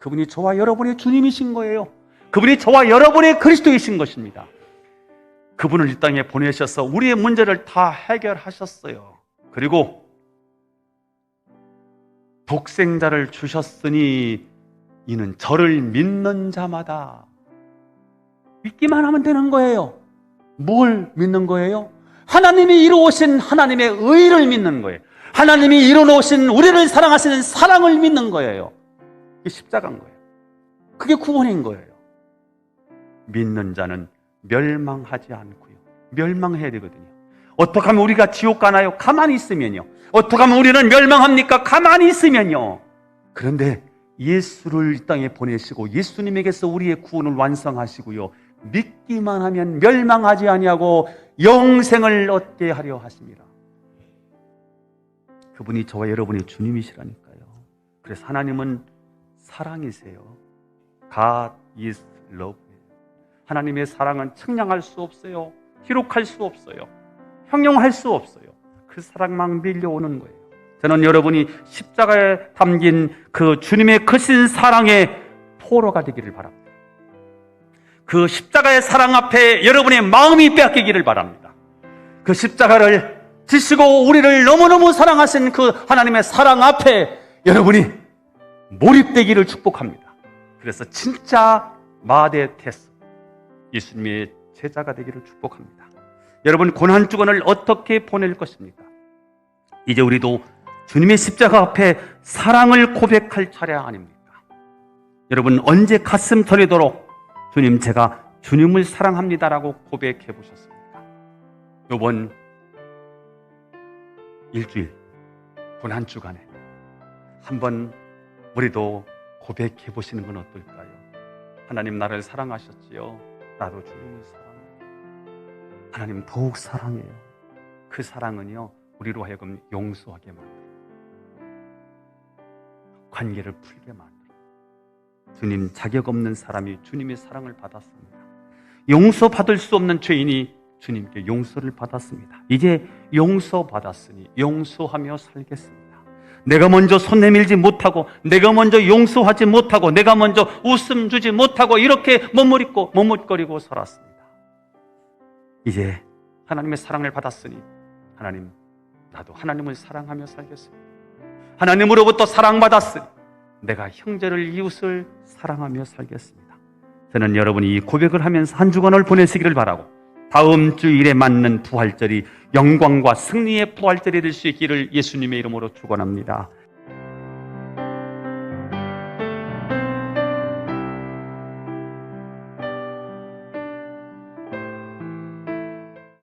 그분이 저와 여러분의 주님이신 거예요. 그분이 저와 여러분의 그리스도이신 것입니다. 그분을 이 땅에 보내셔서 우리의 문제를 다 해결하셨어요. 그리고 독생자를 주셨으니 이는 저를 믿는 자마다 믿기만 하면 되는 거예요. 뭘 믿는 거예요? 하나님이 이루어오신 하나님의 의를 믿는 거예요. 하나님이 이루어오신 우리를 사랑하시는 사랑을 믿는 거예요. 이게 십자가인 거예요. 그게 구원인 거예요. 믿는 자는 멸망하지 않고요. 멸망해야 되거든요. 어떻게 하면 우리가 지옥 가나요? 가만히 있으면요. 어떻게 하면 우리는 멸망합니까? 가만히 있으면요. 그런데 예수를 이 땅에 보내시고 예수님에게서 우리의 구원을 완성하시고요. 믿기만 하면 멸망하지 아니하고 영생을 얻게 하려 하십니다. 그분이 저와 여러분의 주님이시라니까요. 그래서 하나님은 사랑이세요. God is love. 하나님의 사랑은 측량할 수 없어요. 기록할 수 없어요. 형용할 수 없어요. 그 사랑만 밀려오는 거예요. 저는 여러분이 십자가에 담긴 그 주님의 크신 사랑의 포로가 되기를 바랍니다. 그 십자가의 사랑 앞에 여러분의 마음이 빼앗기기를 바랍니다. 그 십자가를 지시고 우리를 너무너무 사랑하신 그 하나님의 사랑 앞에 여러분이 몰입되기를 축복합니다. 그래서 진짜 마대 테스 예수님의 제자가 되기를 축복합니다. 여러분 고난 주간을 어떻게 보낼 것입니까? 이제 우리도 주님의 십자가 앞에 사랑을 고백할 차례 아닙니까? 여러분 언제 가슴 터리도록 주님 제가 주님을 사랑합니다라고 고백해 보셨습니까? 이번 일주일 고난 주간에 한번 우리도 고백해 보시는 건 어떨까요? 하나님 나를 사랑하셨지요. 나도 주님을 사랑해요. 하나님 더욱 사랑해요. 그 사랑은요 우리로 하여금 용서하게 만들어 관계를 풀게 만들어 주님 자격 없는 사람이 주님의 사랑을 받았습니다. 용서받을 수 없는 죄인이 주님께 용서를 받았습니다. 이제 용서받았으니 용서하며 살겠습니다. 내가 먼저 손 내밀지 못하고, 내가 먼저 용서하지 못하고, 내가 먼저 웃음 주지 못하고, 이렇게 머무르고, 머뭇거리고 살았습니다. 이제 하나님의 사랑을 받았으니, 하나님, 나도 하나님을 사랑하며 살겠습니다. 하나님으로부터 사랑받았으니, 내가 형제를 이웃을 사랑하며 살겠습니다. 저는 여러분이 이 고백을 하면서 한 주간을 보내시기를 바라고 다음 주일에 맞는 부활절이 영광과 승리의 부활절이 될 수 있기를 예수님의 이름으로 축원합니다.